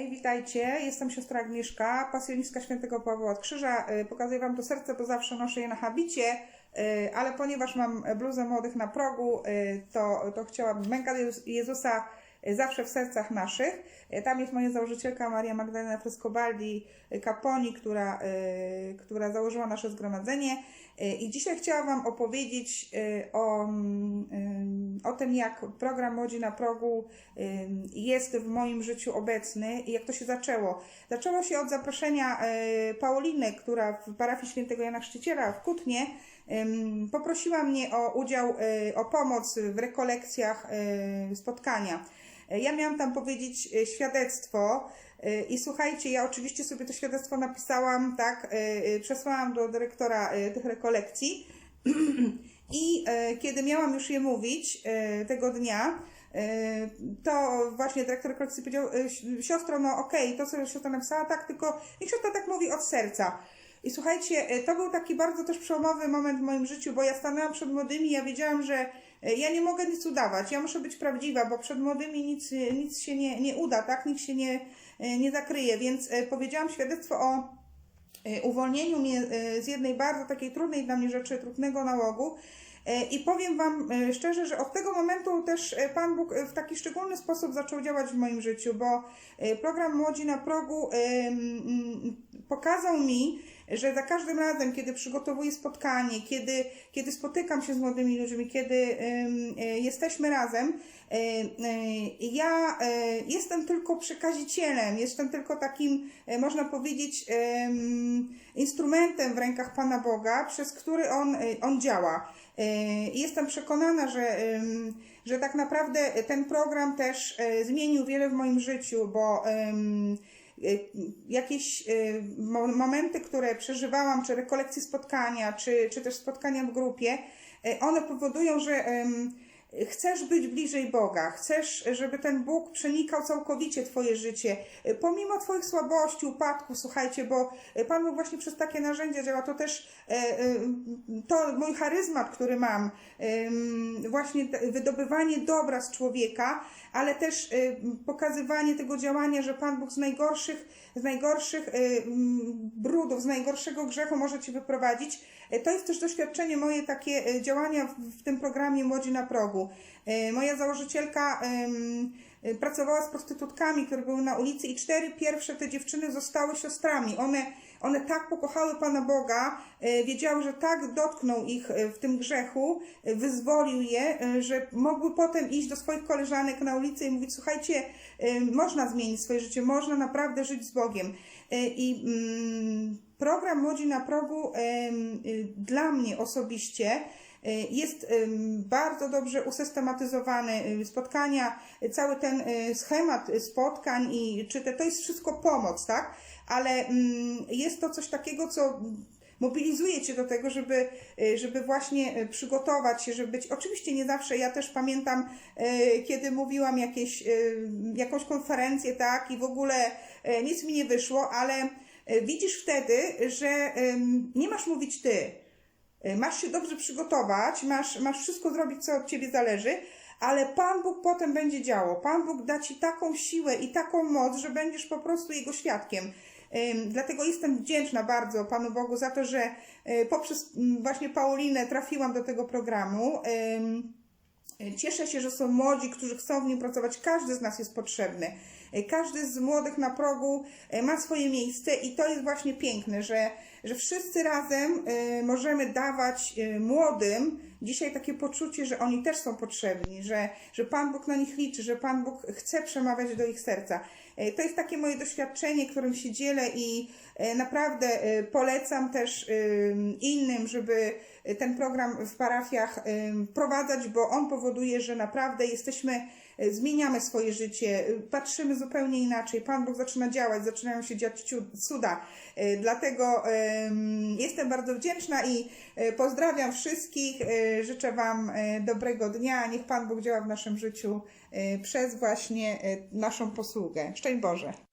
Hej, witajcie. Jestem siostra Agnieszka, pasjonistka świętego Pawła od Krzyża. Y, Pokazuję Wam to serce, bo zawsze noszę je na habicie, y, ale ponieważ mam bluzę młodych na progu, y, to, to chciałam męka Jezus- Jezusa zawsze w sercach naszych. Tam jest moja założycielka Maria Magdalena Frescobaldi Caponi, która, która założyła nasze zgromadzenie. I dzisiaj chciałam Wam opowiedzieć o, mm, o tym, jak program Młodzi na Progu jest w moim życiu obecny i jak to się zaczęło. Zaczęło się od zaproszenia y, Pauliny, która w parafii świętego Jana Chrzciciela w Kutnie poprosiła mnie o udział, y, o pomoc w rekolekcjach y, spotkania. Ja miałam tam powiedzieć świadectwo i słuchajcie, ja oczywiście sobie to świadectwo napisałam, tak, przesłałam do dyrektora tych rekolekcji i kiedy miałam już je mówić tego dnia, to właśnie dyrektor rekolekcji powiedział, y, si- siostro, no okej, to co siostra napisała, tak, tylko niech siostra tak mówi od serca. I słuchajcie, y, to był taki bardzo też przełomowy moment w moim życiu, bo ja stanęłam przed młodymi, ja wiedziałam, że ja nie mogę nic udawać, ja muszę być prawdziwa, bo przed młodymi nic, nic się nie, nie uda, tak, nikt się nie, nie zakryje, więc powiedziałam świadectwo o uwolnieniu mnie z jednej bardzo takiej trudnej dla mnie rzeczy, trudnego nałogu. Y, I powiem Wam y, szczerze, że od tego momentu też y, Pan Bóg w taki szczególny sposób zaczął działać w moim życiu, bo program Młodzi na Progu pokazał mi, że za każdym razem, kiedy przygotowuję spotkanie, kiedy, kiedy spotykam się z młodymi ludźmi, kiedy y, jesteśmy razem, y, y, ja jestem tylko przekazicielem, jestem tylko takim, można powiedzieć, instrumentem w rękach Pana Boga, przez który On, on działa. Jestem przekonana, że, że tak naprawdę ten program też zmienił wiele w moim życiu, bo jakieś y, mo- momenty, które przeżywałam, czy rekolekcje spotkania, czy, czy też spotkania w grupie, y, one powodują, że chcesz być bliżej Boga, chcesz, żeby ten Bóg przenikał całkowicie Twoje życie, pomimo Twoich słabości, upadków, słuchajcie, bo Pan Bóg właśnie przez takie narzędzia działa, to też y, y, to mój charyzmat, który mam, właśnie wydobywanie dobra z człowieka, ale też y, pokazywanie tego działania, że Pan Bóg z najgorszych, z najgorszych brudów, z najgorszego grzechu może Cię wyprowadzić. To jest też doświadczenie moje takie działania w tym programie Młodzi na Progu. Y, Moja założycielka y, pracowała z prostytutkami, które były na ulicy i cztery pierwsze te dziewczyny zostały siostrami. One, one tak pokochały Pana Boga, y, wiedziały, że tak dotknął ich w tym grzechu, wyzwolił je, że mogły potem iść do swoich koleżanek na ulicę i mówić, słuchajcie, można zmienić swoje życie, można naprawdę żyć z Bogiem. I mm, program Młodzi na Progu y, dla mnie osobiście jest em, bardzo dobrze usystematyzowany. y, Spotkania, cały ten y, schemat spotkań i czy te, to jest wszystko pomoc, tak? Ale mm, jest to coś takiego, co mobilizuje cię do tego, żeby, y, żeby właśnie przygotować się, żeby być. Oczywiście nie zawsze, ja też pamiętam, kiedy mówiłam jakieś, jakąś konferencję, tak, i w ogóle nic mi nie wyszło, ale widzisz wtedy, że nie masz mówić ty. Y, Masz się dobrze przygotować, masz, masz wszystko zrobić, co od ciebie zależy, ale Pan Bóg potem będzie działał. Pan Bóg da ci taką siłę i taką moc, że będziesz po prostu Jego świadkiem. Dlatego jestem wdzięczna bardzo Panu Bogu za to, że y, poprzez mm, właśnie Paulinę trafiłam do tego programu. Cieszę się, że są młodzi, którzy chcą w nim pracować. Każdy z nas jest potrzebny. Każdy z młodych na progu ma swoje miejsce i to jest właśnie piękne, że, że wszyscy razem e, możemy dawać e, młodym dzisiaj takie poczucie, że oni też są potrzebni, że, że Pan Bóg na nich liczy, że Pan Bóg chce przemawiać do ich serca. E, To jest takie moje doświadczenie, którym się dzielę i naprawdę polecam też innym, żeby ten program w parafiach wprowadzać, bo on powoduje, że naprawdę jesteśmy, zmieniamy swoje życie, patrzymy zupełnie inaczej. Pan Bóg zaczyna działać, zaczynają się dziać cuda. E, Dlatego em, jestem bardzo wdzięczna i e, pozdrawiam wszystkich. e, Życzę Wam dobrego dnia. Niech Pan Bóg działa w naszym życiu przez właśnie naszą posługę. Szczęść Boże.